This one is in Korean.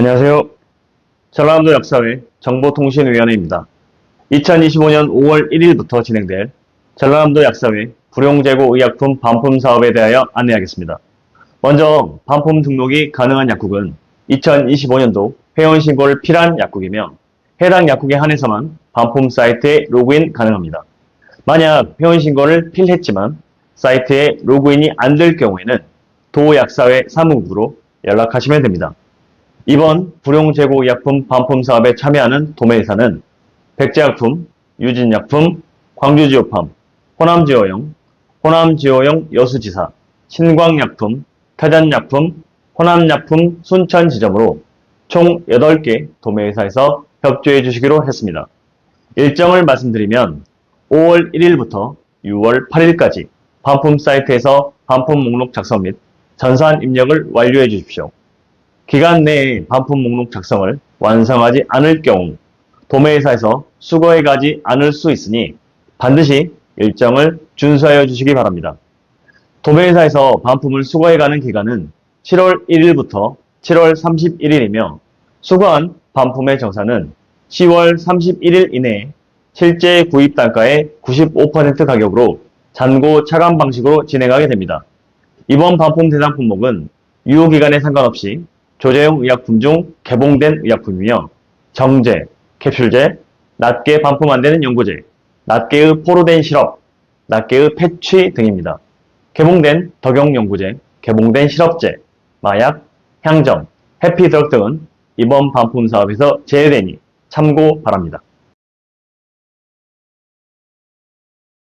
안녕하세요. 전라남도 역사회 정보통신위원회입니다. 2025년 5월 1일부터 진행될 전라남도 약사회 불용재고 의약품 반품 사업에 대하여 안내하겠습니다. 먼저 반품 등록이 가능한 약국은 2025년도 회원 신고를 필요한 약국이며 해당 약국에 한해서만 반품 사이트에 로그인 가능합니다. 만약 회원 신고를 필했지만 사이트에 로그인이 안 될 경우에는 도약사회 사무국으로 연락하시면 됩니다. 이번 불용재고의약품 반품 사업에 참여하는 도매회사는 백제약품, 유진약품, 광주지오팜, 호남지오용, 호남지오용 여수지사, 신광약품, 태전약품, 호남약품 순천 지점으로 총 8개 도매회사에서 협조해 주시기로 했습니다. 일정을 말씀드리면 5월 1일부터 6월 8일까지 반품 사이트에서 반품 목록 작성 및 전산 입력을 완료해 주십시오. 기간 내에 반품 목록 작성을 완성하지 않을 경우 도매회사에서 수거해 가지 않을 수 있으니 반드시 일정을 준수하여 주시기 바랍니다. 도매회사에서 반품을 수거해 가는 기간은 7월 1일부터 7월 31일이며 수거한 반품의 정사는 10월 31일 이내에 실제 구입 단가의 95% 가격으로 잔고 차감 방식으로 진행하게 됩니다. 이번 반품 대상 품목은 유효기간에 상관없이 조제용 의약품 중 개봉된 의약품이며 정제, 캡슐제, 낱개 반품 안 되는 연고제, 낱개의 포로된 시럽, 낱개의 패취 등입니다. 개봉된 덕용 연고제, 개봉된 시럽제, 마약, 향정, 해피드럭 등은 이번 반품 사업에서 제외되니 참고 바랍니다.